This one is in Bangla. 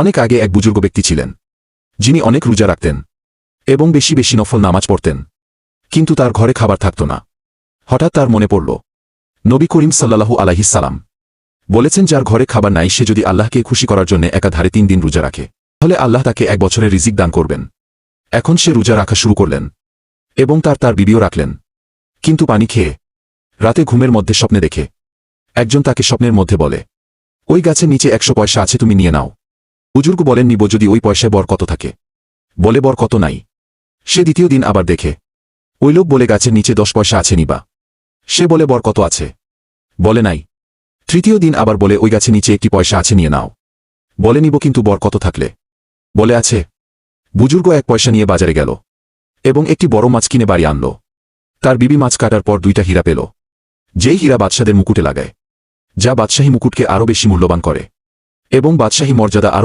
অনেক আগে এক বুজুর্গ ব্যক্তি ছিলেন, যিনি অনেক রোজা রাখতেন এবং বেশি বেশি নফল নামাজ পড়তেন। কিন্তু তার ঘরে খাবার থাকত না। হঠাৎ তার মনে পড়ল, নবী করিম সাল্লাল্লাহু আলাইহিসাল্লাম বলেছেন, যার ঘরে খাবার নাই, সে যদি আল্লাহকে খুশি করার জন্য একাধারে তিন দিন রোজা রাখে, তাহলে আল্লাহ তাকে এক বছরের রিজিক দান করবেন। এখন সে রোজা রাখা শুরু করলেন এবং তার তার বিবিও রাখলেন। কিন্তু পানি খেয়ে রাতে ঘুমের মধ্যে স্বপ্নে দেখে, একজন তাকে স্বপ্নের মধ্যে বলে, ওই গাছের নিচে একশো পয়সা আছে, তুমি নিয়ে নাও। বুজুর্গ বলেন নিব যদি ওই পয়সায় বর কত থাকে? বলে বর কত নাই। সে দ্বিতীয় দিন আবার দেখে, ওই লোক বলে গাছের নিচে দশ পয়সা আছে নিবা সে বলে বর কত আছে? বলে নাই। তৃতীয় দিন আবার বলে, ওই গাছে নিচে একটি পয়সা আছে, নিয়ে নাও। বলে নিব, কিন্তু বর কত থাকলে? বলে আছে। বুজুর্গ এক পয়সা নিয়ে বাজারে গেল এবং একটি বড় মাছ কিনে বাড়ি আনল। তার বিবি মাছ কাটার পর দুইটা হীরা পেল। যেই হীরা বাদশাদের মুকুটে লাগায়, যা বাদশাহী মুকুটকে আরও বেশি মূল্যবান করে এবং বাদশাহী মর্যাদা আরও